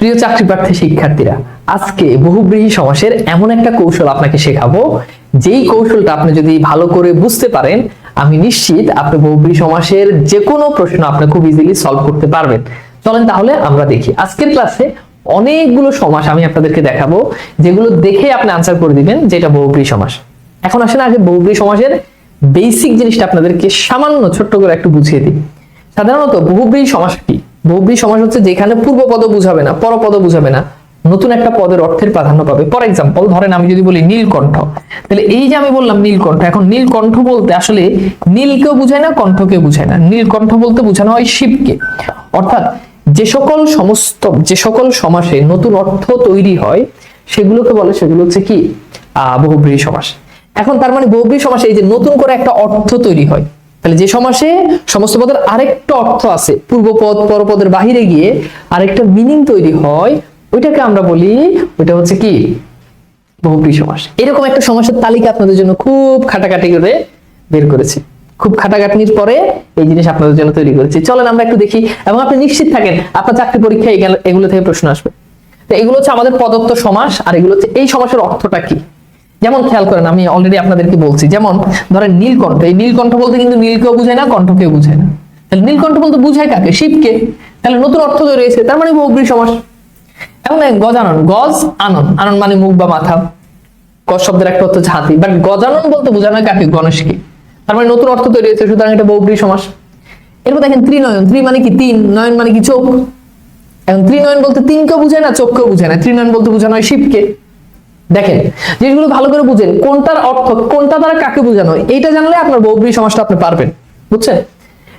প্রিয় চাকরি প্রার্থী শিক্ষার্থীরা, আজকে বহুব্রীহী সমাসের এমন একটা কৌশল আপনাকে শেখাবো। যেই কৌশলটা আপনি যদি ভালো করে বুঝতে পারেন, আমি নিশ্চিত আপনি বহুব্রীহী সমাসের যে কোনো প্রশ্ন আপনি খুব ইজিলি সলভ করতে পারবেন। চলেন তাহলে আমরা দেখি। আজকের ক্লাসে অনেকগুলো সমাস আমি আপনাদেরকে দেখাবো, যেগুলো দেখে আপনি আনসার করে দিবেন যেটা বহুব্রীহী সমাস। এখন আসেন আগে বহুব্রীহী সমাসের বেসিক জিনিসটা আপনাদেরকে সামান্য ছোট্ট করে একটু বুঝিয়ে দিই। সাধারণত বহুব্রীহী সমাস কি? বহুব্রীহী সমাস হচ্ছে যেখানে পূর্ব পদ বুঝাবে না পরপদ বুঝাবে না। নতুন একটা পদের অর্থের প্রাধান্য পাবে। ফর এক্সাম্পল ধরেন আমি যদি বলি নীলকণ্ঠ। তাহলে এই যে আমি বললাম নীলকণ্ঠ, এখন নীলকণ্ঠ বলতে আসলে নীলকেও বুঝায় না কণ্ঠকে বুঝায় না। নীলকণ্ঠ বলতে বোঝানো হয় শিবকে। অর্থাৎ যে সকল সমস্ত, যে সকল সমাসে নতুন অর্থ তৈরি হয়, সেগুলোকে বলে, সেগুলো হচ্ছে কি? আহ, বহুব্রীহী সমাস। এখন তার মানে বহুব্রীহী সমাসে এই যে নতুন করে একটা অর্থ তৈরি হয় তাহলে যে সমাসে সমস্ত পদের আরেকটা অর্থ আছে, পূর্বপদ, পরপদের বাহিরে গিয়ে আরেকটা মিনিং তৈরি হয়, ওইটাকে আমরা বলি, ওইটা হচ্ছে কি? বহুব্রীহী সমাস। এরকম একটা সমাসের তালিকা আপনাদের জন্য খুব খাটাখাটি করে বের করেছি। খুব খাটাখাটনির পরে এই জিনিস আপনাদের জন্য তৈরি করেছি। চলেন আমরা একটু দেখি, এবং আপনি নিশ্চিত থাকেন, আপনার চাকরি পরীক্ষায় এগুলো- থেকে প্রশ্ন আসবে। তো এগুলো হচ্ছে আমাদের প্রদত্ত সমাস, আর এগুলো হচ্ছে এই সমাসের অর্থটা কি? যেমন খেয়াল করেন, আমি অলরেডি আপনাদেরকে বলছি, যেমন ধরেন নীলকণ্ঠ, এই নীলকণ্ঠ বলতে কিন্তু নীলকেও বুঝায় না, কণ্ঠকেও বুঝায় না। তাহলে নীলকণ্ঠ বলতে বুঝায় কাকে? শিবকে। তাহলে নতুন অর্থ তৈরি হয়েছে, তার মানে বহুব্রী সমাস। এখন গজানন গজ আনন আনন মানে মুখ বা মাথা। গজ শব্দের একটা অর্থ হাতি। বাট গজানন বলতে বোঝানো কাকে? গণেশকে। তার মানে নতুন অর্থ তৈরি হয়েছে, সুতরাং এটা বহুব্রী সমাস। এরপর দেখেন ত্রিনয়ন, ত্রি মানে কি তিন, নয়ন মানে কি চোখ। এখন ত্রিনয়ন বলতে তিনকেও বুঝায় না, চোখকেও বুঝায় না। ত্রিনয়ন বলতে বোঝানো হয় শিবকে। দেখেন, জিনিসগুলো ভালো করে বুঝেন, কোনটার অর্থ, কোনটা দ্বারা কাকে বোঝানো হয় এইটা জানলে আপনার বহুব্রী সমাজটা আপনি পারবেন, বুঝছেন?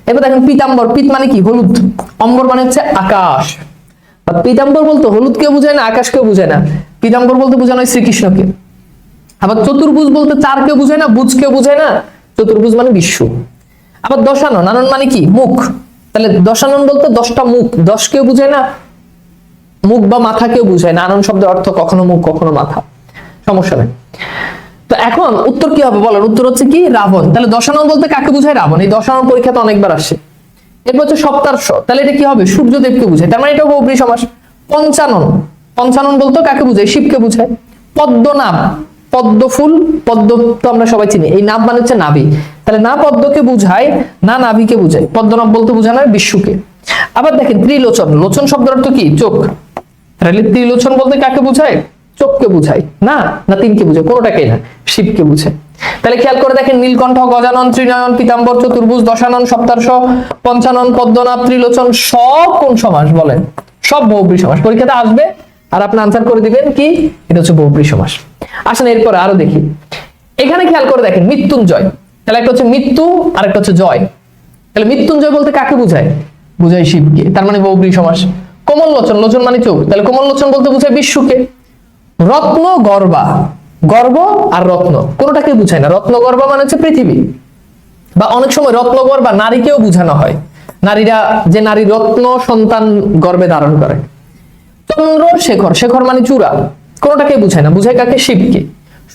এবার দেখেন, পিতাম্বর, পিত মানে কি? হলুদ, অম্বর মানে হচ্ছে আকাশ। পিতাম্বর বলতে হলুদকে বোঝায় না আকাশ আকাশকে বোঝায় না, পিতাম্বর বলতে বোঝানো হয় শ্রীকৃষ্ণকে। আবার চতুর্ভুজ বলতে চার চারকে বোঝায় না বুঝকে বোঝায় না, চতুর্ভুজ মানে বিশ্ব। আবার দশানন, আনন মানে কি? মুখ। তাহলে দশানন বলতে দশটা মুখ দশকে বোঝায় না, মুখ বা মাথাকেও বুঝায় না আনন্দ শব্দের অর্থ কখনো মুখ, কখনো মাথা। সমস্যা নেই। তো এখন উত্তর কি হবে বলেন? উত্তর হচ্ছে কি, রাবণ। তাহলে দশানন বলতে কাকে বুঝায় রাবণ? এই দশানন পরীক্ষাতে অনেকবার আসে এরপর হচ্ছে সপ্তার্শ তাহলে এটা কি হবে? সূর্যদেবকে বুঝায়। তার মানে এটা বহুব্রী সমাস। পঞ্চানন। পঞ্চানন বলতে কাকে বুঝায়? শিবকে বুঝায়। পদ্মনাভ। পদ্ম ফুল পদ্ম তো আমরা সবাই চিনি। এই নাভ মানে হচ্ছে নাভি। তাহলে না পদ্মকে বুঝায়, না নাভিকে বুঝায়। পদ্মনাভ বলতে বোঝানো হয় বিশ্বকে আবার দেখেন ত্রিলোচন। লোচন শব্দের অর্থ কি? চোখ। তাহলে ত্রিলোচন বলতে কাকে বুঝায়? চোখকে বুঝায় না না তিনকে বুঝায় কোনোটাকেই না, শিবকে বুঝায় তাহলে খেয়াল করে দেখেন, নীলকণ্ঠ, গজানন, ত্রিনয়ন, পিতাম্বর, চতুর্ভুজ, দশানন সপ্তার্শ পঞ্চানন, পদ্মনাভ, ত্রিলোচন, সব কোন সমাস বলেন? সব বহুব্রী সমাস। পরীক্ষাতে আসবে, আর আপনি আনসার করে দিবেন কি? এটা হচ্ছে বহুব্রী সমাস। আসেন এরপরে আরও দেখি। এখানে খেয়াল করে দেখেন, মৃত্যুঞ্জয়। তাহলে একটা হচ্ছে মৃত্যু, আর একটা হচ্ছে জয়। তাহলে মৃত্যুঞ্জয় বলতে কাকে বুঝায়? বুঝায় শিবকে, তার মানে বহুব্রী সমাস। কোমল লোচন লোচন মানে চোখ। তাহলে কোমল লোচন বলতে বুঝায় বিশ্বকে রত্ন, গর্বা। গর্ব আর রত্ন। কোনোটাকে বুঝায় না। রত্ন, গর্বা মানে হচ্ছে পৃথিবী। বা অনেক সময় রত্ন, গর্বা নারীকেও বুঝানো হয়। নারীরা যে নারী রত্ন, সন্তান গর্ভে ধারণ করে। চন্দ্র শেখর। শেখর মানে চূড়া। কোনোটাকে বুঝায় না। বুঝায় কাকে? শিবকে।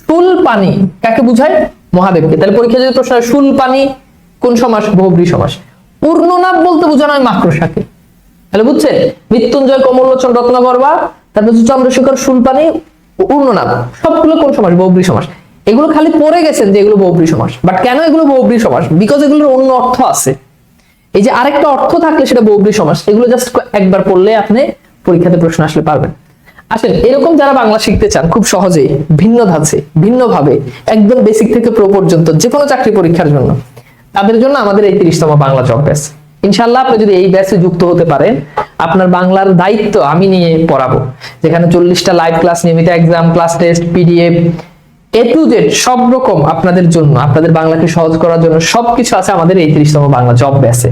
শুল পানি কাকে বুঝায়? মহাদেবকে। তাহলে পরীক্ষা যদি প্রশ্ন শুল পানি কোন সমাস? বহুব্রী সমাস। পূর্ণনাভ বলতে বোঝানো হয় মাকড়সাকে। তাহলে বুঝছে? মৃত্যুঞ্জয়, কমললোচন রত্নগর্বা তারপর হচ্ছে চন্দ্রশেখর শুলপানি পূর্ণনাভ সবগুলো কোন সমাস? বহুব্রী সমাস। এগুলো খালি পড়ে গেছেন যে এগুলো বহুব্রী সমাস। বাট কেন এগুলো বহুব্রী সমাস? বিকজ এগুলোর অন্য অর্থ আছে। এই যে আরেকটা অর্থ থাকলে সেটা বহুব্রী সমাস। এগুলো জাস্ট একবার পড়লে আপনি পরীক্ষাতে প্রশ্ন আসলে পারবেন। আসেন, এরকম যারা বাংলা শিখতে চান, খুব সহজে ভিন্ন ধাঁচে, ভিন্নভাবে, একদম বেসিক থেকে প্রো পর্যন্ত যে কোনো চাকরি পরীক্ষার জন্য, তাদের জন্য আমাদের এই তিরিশতম বাংলা জব ব্যাচ ইনশাল্লাহ আপনি যদি এই ব্যাচে যুক্ত হতে পারেন, আপনার বাংলার দায়িত্ব আমি নিয়ে পড়াবো। যেখানে চল্লিশটা লাইভ ক্লাস নিয়মিত exam class test PDF A to Z সব রকম আপনাদের জন্য, আপনাদের বাংলাকে সহজ করার জন্য সবকিছু আছে আমাদের এই তিরিশতম বাংলা জব ব্যাচে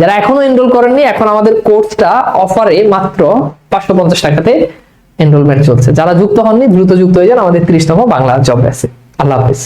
যারা এখনও এনরোল করেননি, এখন আমাদের কোর্সটা অফারে মাত্র পাঁচশো পঞ্চাশ টাকাতে এনরোলমেন্ট চলছে। যারা যুক্ত হননি, দ্রুত যুক্ত হয়ে যান আমাদের তিরিশতম বাংলা জব ব্যাচে আল্লাহ হাফিজ।